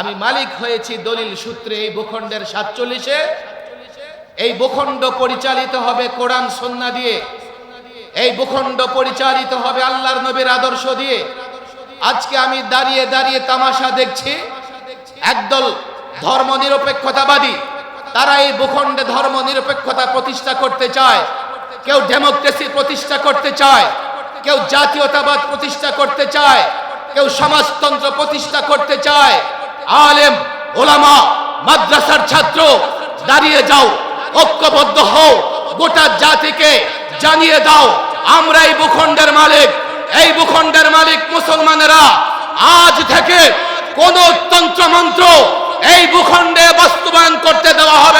আমি মালিক হয়েছি দলিল সূত্রে এই ভূখণ্ডের সাতচল্লিশে। এই ভূখণ্ড পরিচালিত হবে কোরআন, সন্না দিয়ে। এই ভূখণ্ড পরিচালিত হবে আল্লাহর নবীর আদর্শ দিয়ে। আজকে আমি দাঁড়িয়ে দাঁড়িয়ে তামাশা দেখছি। একদল ধর্ম নিরপেক্ষতাবাদী তারা এই ভূখণ্ডে ধর্ম নিরপেক্ষতা প্রতিষ্ঠা করতে চায়। কেউ ডেমোক্রেসি প্রতিষ্ঠা করতে চায়। কেউ জাতীয়তাবাদ প্রতিষ্ঠা করতে চায়। কেউ সমাজতন্ত্র প্রতিষ্ঠা করতে চায়। আলেম, ওলামা, মাদ্রাসার ছাত্র, দাঁড়িয়ে যাও, ঐক্যবদ্ধ হও, গোটা জাতিকে জানিয়ে দাও, আমরা এই ভূখণ্ডের মালিক, এই ভূখণ্ডের মালিক মুসলমানেরা, আজ থেকে কোন তন্ত্র মন্ত্র এই ভূখণ্ডে বাস্তবায়ন করতে দেওয়া হবে